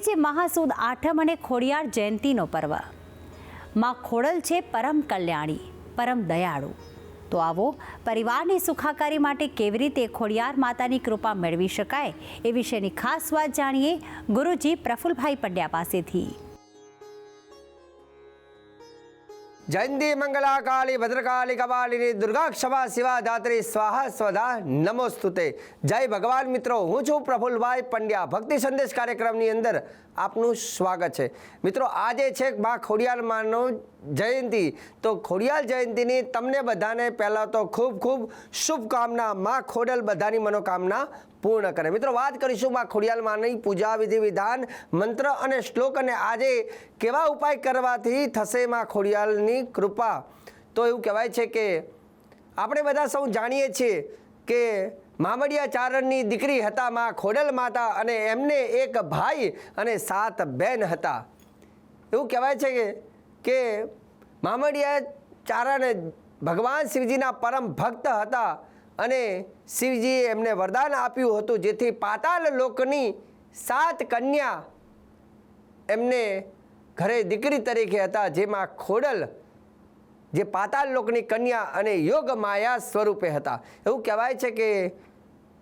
છે મહાસુદ આઠમ અને ખોડિયાર જયંતીનો પર્વ. માં ખોડલ છે પરમ કલ્યાણી, પરમ દયાળુ. તો આવો, પરિવારની સુખાકારી માટે કેવી રીતે ખોડિયાર માતાની કૃપા મેળવી શકાય એ વિશેની ખાસ વાત જાણીએ ગુરુજી પ્રફુલભાઈ પંડ્યા પાસેથી. જયંતી મંગલા કાળી ભદ્રકાળી કપાલિની દુર્ગા ક્ષમા શિવા, દાત્રી, સ્વાહા, સ્વધા, નમોસ્તુતે. જય ભગવાન મિત્રો, હું છું પ્રફુલભાઈ પંડ્યા. ભક્તિ સંદેશ કાર્યક્રમની અંદર આપનું સ્વાગત છે. મિત્રો, આજે છે મા ખોડિયાલ માનો જયંતી. તો ખોડિયાર જયંતીની તમને બધાને પહેલાં તો ખૂબ ખૂબ શુભકામના, મા ખોડલ બધાની મનોકામના પૂર્ણ કરે. મિત્રો, વાત કરીશું મા ખોડિયાલ માની પૂજા વિધિ વિધાન, મંત્ર અને શ્લોક અને આજે કેવા ઉપાય કરવાથી થશે મા ખોડિયાલની કૃપા? તો એવું કહેવાય છે કે આપણે બધા સૌ જાણીએ છીએ કે મામડિયા ચારણની દીકરી હતા મા ખોડલ માતા અને એમને એક ભાઈ અને સાત બેન હતા. એવું કહેવાય છે કે કે મામડિયા ચારણ ભગવાન શિવજીના પરમ ભક્ત હતા. અને શિવજીએ એમને વરદાન આપ્યું હતું, જેથી પાતાલ લોકની સાત કન્યા એમને ઘરે દીકરી તરીકે હતા, જેમાં ખોડલ, જે પાતાલ લોકની કન્યા અને યોગ માયા સ્વરૂપે હતા. એવું કહેવાય છે કે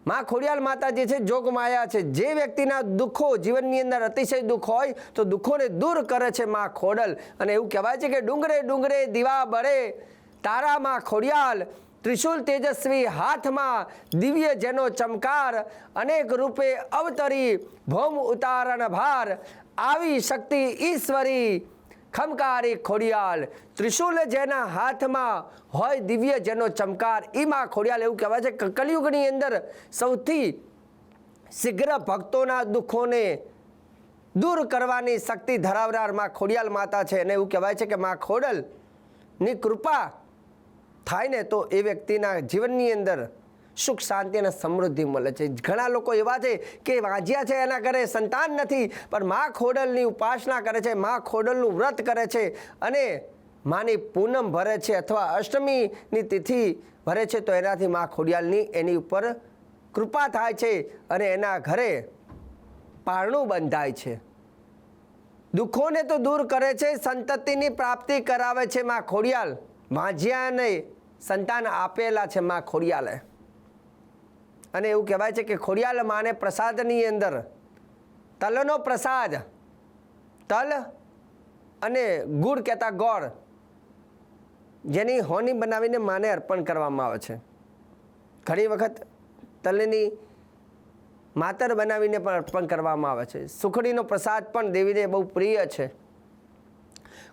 માં ખોડિયાલ માતા જે છે જોગ માયા છે. જે વ્યક્તિના દુઃખો જીવનની અંદર અતિશય દુઃખ હોય, તો દુઃખોને દૂર કરે છે માં ખોડલ. અને એવું કહેવાય છે કે ડુંગરે ડુંગરે દીવા બળે તારામાં ખોડિયાલ ત્રિશુલ તેજસ્વી હાથમાં દિવ્ય જેનો ચમકાર, અનેક રૂપે અવતરી ભૌમ ઉતારણ ભાર. આવી શક્તિ ઈશ્વરી ખમકારી ખોડિયાલ. ત્રિશુલ જેના હાથમાં હોય દિવ્ય જેનો ચમકાર એમાં ખોડિયાલ એવું કહેવાય છે કલયુગની અંદર સૌથી શીઘ્ર ભક્તોના દુઃખોને દૂર કરવાની શક્તિ ધરાવનારમાં ખોડિયાલ માતા છે. અને એવું કહેવાય છે કે માં ખોડલની કૃપા થાય ને તો એ વ્યક્તિના જીવનની અંદર સુખ, શાંતિ અને સમૃદ્ધિ મળે છે. ઘણા લોકો એવા છે કે વાંજ્યા છે એના ઘરે, સંતાન નથી, પણ મા ખોડલની ઉપાસના કરે છે, મા ખોડલનું વ્રત કરે છે અને માની પૂનમ ભરે છે અથવા અષ્ટમીની તિથિ ભરે છે તો એનાથી મા ખોડિયાલની એની ઉપર કૃપા થાય છે અને એના ઘરે પારણું બંધાય છે. દુઃખોને તો દૂર કરે છે, સંતતિની પ્રાપ્તિ કરાવે છે મા ખોડિયાલ. વાંજ્યાને સંતાન આપેલા છે માં ખોડિયાલે. અને એવું કહેવાય છે કે ખોડિયાલ માને પ્રસાદની અંદર તલનો પ્રસાદ, તલ અને ગુડ કહેતા ગોળ, જેની હોની બનાવીને માને અર્પણ કરવામાં આવે છે. ઘણી વખત તલની માતર બનાવીને પણ અર્પણ કરવામાં આવે છે. સુખડીનો પ્રસાદ પણ દેવીને બહુ પ્રિય છે.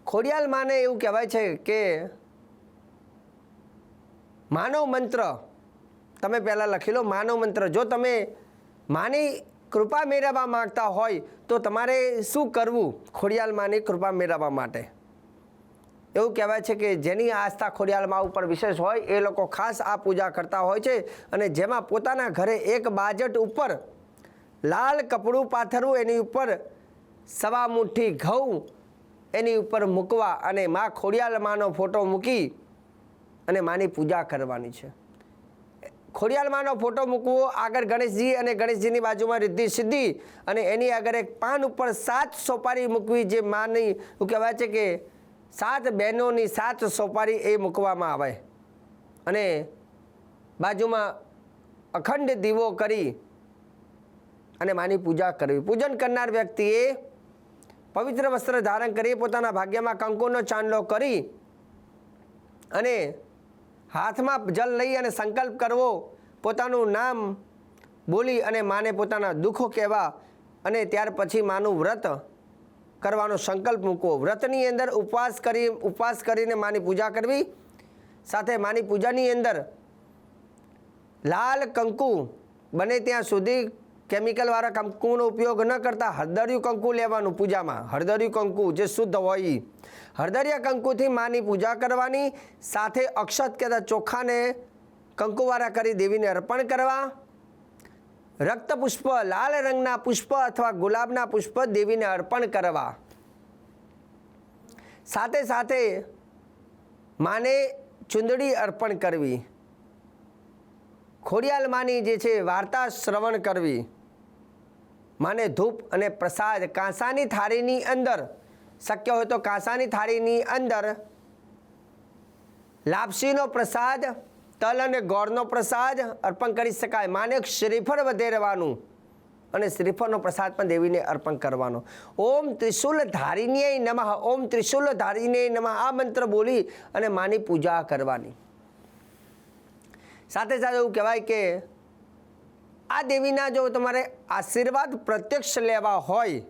ખોડિયાલ માને એવું કહેવાય છે કે માનવ મંત્ર. તમે પહેલાં લખી લો માનવ મંત્ર. જો તમે માની કૃપા મેળવવા માંગતા હોય, તો તમારે શું કરવું ખોડિયાલ માની કૃપા મેળવવા માટે? એવું કહેવાય છે કે જેની આસ્થા ખોડિયાલમાં ઉપર વિશેષ હોય, એ લોકો ખાસ આ પૂજા કરતા હોય છે અને જેમાં પોતાના ઘરે એક બાજટ ઉપર લાલ કપડું પાથરવું, એની ઉપર સવા મુઠ્ઠી ઘઉં, એની ઉપર મૂકવા અને મા ખોડિયાલ માનો ફોટો મૂકી અને માની પૂજા કરવાની છે. ખોડિયાલ માનો ફોટો મૂકવો આગળ ગણેશજી અને ગણેશજીની બાજુમાં રિદ્ધિ સિદ્ધિ અને એની આગળ એક પાન ઉપર સાત સોપારી મૂકવી જે માની એવું કહેવાય છે કે સાત બહેનોની સાત સોપારી એ મૂકવામાં આવે. અને બાજુમાં અખંડ દીવો કરી અને માની પૂજા કરવી. પૂજન કરનાર વ્યક્તિએ પવિત્ર વસ્ત્ર ધારણ કરી, પોતાના ભાગ્યમાં કંકુનો ચાંદલો કરી અને હાથમાં જલ લઈ અને સંકલ્પ કરવો, પોતાનું નામ બોલી અને માને પોતાના દુઃખો કહેવા અને ત્યાર પછી માનું વ્રત કરવાનો સંકલ્પ મૂકવો. વ્રતની અંદર ઉપવાસ કરી, ઉપવાસ કરીને માની પૂજા કરવી. સાથે માની પૂજાની અંદર લાલ કંકુ બને ત્યાં સુધી કેમિકલવાળા કંકુનો ઉપયોગ ન કરતા હળદરિયું કંકુ લેવાનું પૂજામાં. હળદરિયું કંકુ જે શુદ્ધ હોય હળદરિયા કંકુથી માની પૂજા કરવાની, સાથે અક્ષત કહેતા ચોખાને કંકુવાળા કરી દેવીને અર્પણ કરવા રક્ત પુષ્પ લાલ રંગના પુષ્પ અથવા ગુલાબના પુષ્પ દેવીને અર્પણ કરવા. સાથે સાથે માને ચુંદડી અર્પણ કરવી. ખોડિયાલ માની જે છે વાર્તા શ્રવણ કરવી. માને ધૂપ અને પ્રસાદ કાંસાની થાળીની અંદર. શક્ય હોય તો કાંસાની થાળીની અંદર લાપસીનો પ્રસાદ, તલ અને ગોળનો પ્રસાદ અર્પણ કરી શકાય. માને શ્રીફળ શ્રીફળ વધેરવાનું અને શ્રીફળનો પ્રસાદ પણ દેવીને અર્પણ કરવાનો. ઓમ ત્રિશુલ ધારીને નમઃ. ઓમ ત્રિશુલ ધારીને નમઃ. આ મંત્ર બોલી અને માની પૂજા કરવાની. સાથે સાથે એવું કહેવાય કે આ દેવીના જો તમારે આશીર્વાદ પ્રત્યક્ષ લેવા હોય,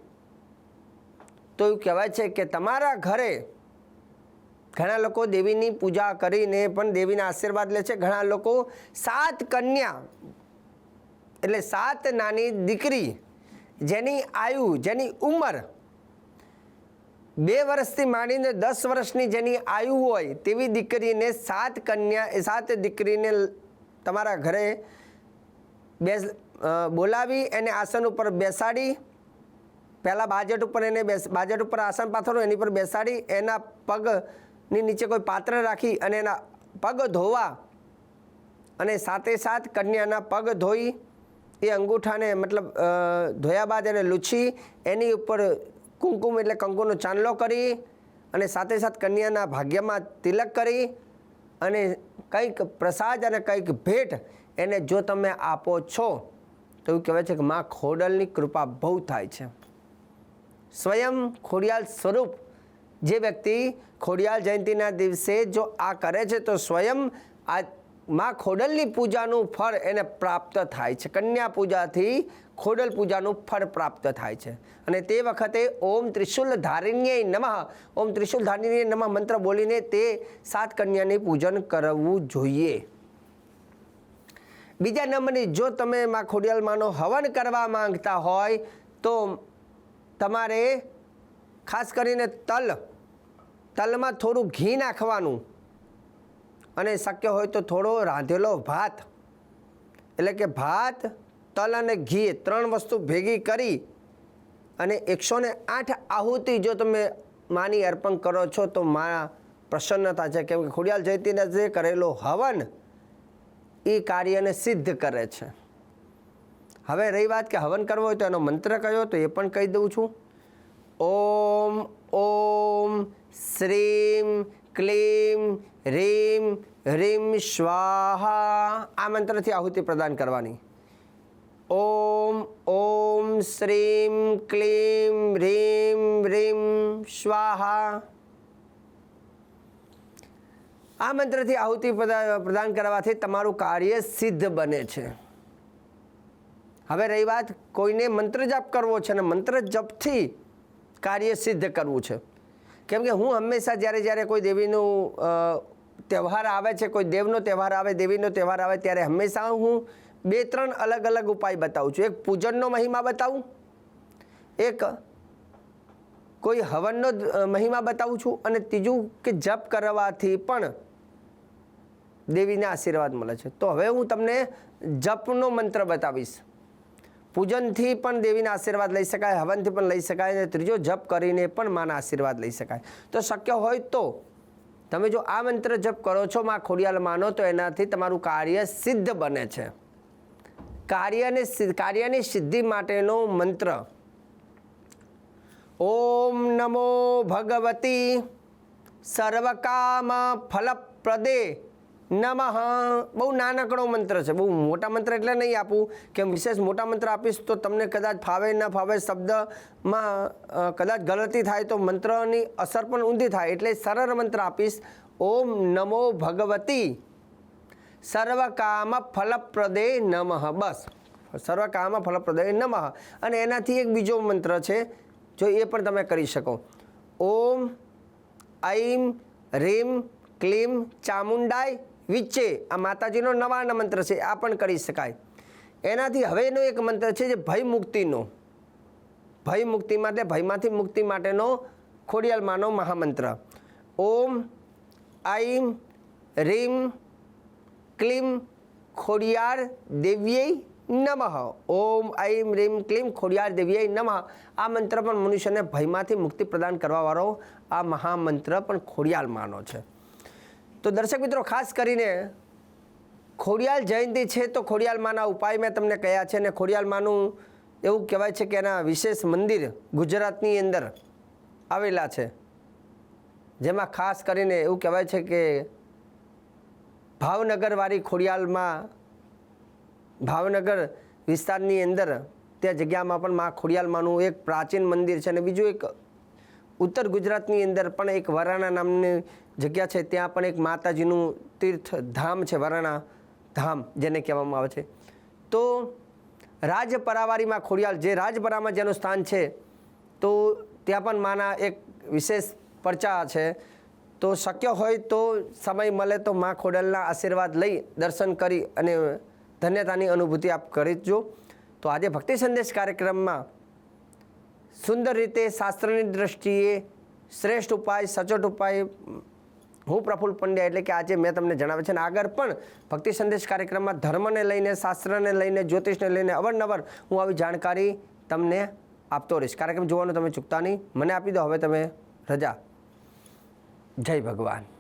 તો એવું કહેવાય છે કે તમારા ઘરે ઘણા લોકો દેવીની પૂજા કરીને પણ દેવીના આશીર્વાદ લે છે. ઘણા લોકો સાત કન્યા, એટલે સાત નાની દીકરી જેની આયુ, જેની ઉંમર બે વર્ષથી માંડીને દસ વર્ષની જેની આયુ હોય, તેવી દીકરીને સાત કન્યા સાત દીકરીને તમારા ઘરે બેસ બોલાવી એને આસન ઉપર બેસાડી. પહેલાં બાજેટ ઉપર એને બેસ, બાજેટ ઉપર આસન પાથરો, એની પર બેસાડી, એના પગની નીચે કોઈ પાત્ર રાખી અને એના પગ ધોવા અને સાથે સાથ કન્યાના પગ ધોઈ, એ અંગૂઠાને મતલબ ધોયા બાદ એને લૂછી, એની ઉપર કુમકુમ એટલે કંકુનો ચાંદલો કરી અને સાથે સાથ કન્યાના ભાગ્યમાં તિલક કરી અને કંઈક પ્રસાદ અને કંઈક ભેટ એને જો તમે આપો છો, તો એવું કહેવાય છે કે માં ખોડલની કૃપા બહુ થાય છે. સ્વયં ખોડિયાલ સ્વરૂપ જે વ્યક્તિ ખોડિયાલ જયંતિના દિવસે જો આ કરે છે, તો સ્વયં આ માં ખોડલની પૂજાનું ફળ એને પ્રાપ્ત થાય છે. કન્યા પૂજાથી ખોડલ પૂજાનું ફળ પ્રાપ્ત થાય છે. અને તે વખતે ઓમ ત્રિશુલ ધારિણ્ય નમઃ, ઓમ ત્રિશુલ ધારિણ્ય નમઃ મંત્ર બોલીને તે સાત કન્યાની પૂજન કરવું જોઈએ. બીજા નંબરની જો તમે માં ખોડિયાલમાંનો હવન કરવા માંગતા હોય, તો તમારે ખાસ કરીને તલ, તલમાં થોડું ઘી નાખવાનું. અને શક્ય હોય તો થોડો રાંધેલો ભાત. એટલે કે ભાત, તલ અને ઘી ત્રણ વસ્તુ ભેગી કરી અને એકસો ને આઠ આહુતિ જો તમે માની અર્પણ કરો છો, તો મા પ્રસન્નતા છે. કેમ કે ખોડિયાલ જયંતીના જે કરેલો હવન એ કાર્યને સિદ્ધ કરે છે. હવે રહી વાત કે હવન કરવો હોય તો એનો મંત્ર કયો? તો એ પણ કહી દઉં છું. ઓમ ઓમ, શ્રીમ, ક્લીમ, રીમ રીમ સ્વાહા. આ મંત્રથી આહુતિ પ્રદાન કરવાની. ઓમ ઓમ, શ્રીમ, ક્લીમ, રીમ રીમ સ્વાહા. આ મંત્રથી આહુતિ પ્રદા- પ્રદાન કરવાથી તમારું કાર્ય સિદ્ધ બને છે. હવે રહી વાત, કોઈને મંત્ર જપ કરવો છે અને મંત્ર જપથી કાર્ય સિદ્ધ કરવું છે. કેમ કે હું હંમેશા જ્યારે જ્યારે કોઈ દેવીનું તહેવાર આવે છે, કોઈ દેવનો તહેવાર આવે, દેવીનો તહેવાર આવે, ત્યારે હંમેશા હું બે ત્રણ અલગ અલગ ઉપાય બતાવું છું. એક પૂજનનો મહિમા બતાવું, એક કોઈ હવનનો મહિમા બતાવું છું અને ત્રીજું કે જપ કરવાથી પણ દેવીને આશીર્વાદ મળે છે. તો હવે હું તમને જપનો મંત્ર બતાવીશ. પૂજનથી પણ દેવીના આશીર્વાદ લઈ શકાય, હવનથી પણ લઈ શકાય અને ત્રીજો જપ કરીને પણ માના આશીર્વાદ લઈ શકાય. તો શક્ય હોય તો તમે જો આ મંત્ર જપ કરો છો માં ખોડિયાલ માનો તો એનાથી તમારું કાર્ય સિદ્ધ બને છે. કાર્યને કાર્યની સિદ્ધિ માટેનો મંત્ર ઓમ નમો ભગવતી સર્વકામ ફલપ્રદે નમઃ. બહુ નાનકડો મંત્ર છે, બહુ મોટા મંત્ર એટલે નહીં આપું, કે વિશેષ મોટા મંત્ર આપીશ તો તમને કદાચ ફાવે ન ફાવે શબ્દમાં કદાચ ગલતી થાય તો મંત્રની અસર પણ ઊંધી થાય એટલે સરળ મંત્ર આપીશ, ઓમ નમો ભગવતી સર્વકામ ફલપ્રદે નમઃ. બસ, સર્વકામ ફલપ્રદે નમઃ. અને એનાથી એક બીજો મંત્ર છે જો એ પણ તમે કરી શકો. ઓમ ઐમ રીમ, ક્લીમ, ચામુંડાય, વિચ્ચે. આ માતાજીનો નવાના મંત્ર છે, આ પણ કરી શકાય. એનાથી હવેનો એક મંત્ર છે જે ભય મુક્તિનો. ભય મુક્તિ માટે, ભયમાંથી મુક્તિ માટેનો ખોડિયાલમાંનો મહામંત્ર. ઓમ ઐમ રીમ, ક્લીમ, ખોડિયાર, દેવ્યય નમઃ. ઓમ ઐમ રીમ ક્લીમ ખોડિયાર દેવીએ નમઃ. આ મંત્ર પણ મનુષ્યને ભયમાંથી મુક્તિ પ્રદાન કરવાવાળો આ મહામંત્ર પણ ખોડિયાલમાંનો છે. તો દર્શક મિત્રો, ખાસ કરીને ખોડિયાલ જયંતિ છે તો ખોડિયાલમાંના ઉપાય મેં તમને કહ્યા છે અને ખોડિયાલમાંનું એવું કહેવાય છે કે એના વિશેષ મંદિર ગુજરાતની અંદર આવેલા છે. જેમાં ખાસ કરીને એવું કહેવાય છે કે ભાવનગરવાળી ખોડિયાલમાં ભાવનગર વિસ્તારની અંદર ત્યાં જગ્યામાં પણ મા ખોડિયાલમાનું એક પ્રાચીન મંદિર છે અને બીજું એક ઉત્તર ગુજરાતની અંદર પણ એક વરાણા નામની જગ્યા છે. ત્યાં પણ એક માતાજીનું તીર્થ ધામ છે, વરાણા ધામ જેને કહેવામાં આવે છે. તો રાજપરાવારીમાં ખોડિયાલ જે રાજપરામાં જેનું સ્થાન છે, તો ત્યાં પણ માના એક વિશેષ પરચા છે. તો શક્ય હોય તો સમય મળે તો મા ખોડલના આશીર્વાદ લઈ દર્શન કરી અને ધન્યતાની અનુભૂતિ આપ કરી જો તો આજે ભક્તિ સંદેશ કાર્યક્રમમાં સુંદર રીતે શાસ્ત્રની દ્રષ્ટિએ શ્રેષ્ઠ ઉપાય, સચોટ ઉપાય, હું પ્રફુલ પંડ્યા એટલે કે આજે મેં તમને જણાવ્યું છે. અને આગળ પણ ભક્તિ સંદેશ કાર્યક્રમમાં ધર્મને લઈને, શાસ્ત્રને લઈને, જ્યોતિષને લઈને અવારનવાર હું આવી જાણકારી તમને આપતો રહીશ. કાર્યક્રમ જોવાનું તમે ચૂકતા નહીં. મને આપી દો. હવે તમે રજા. જય ભગવાન.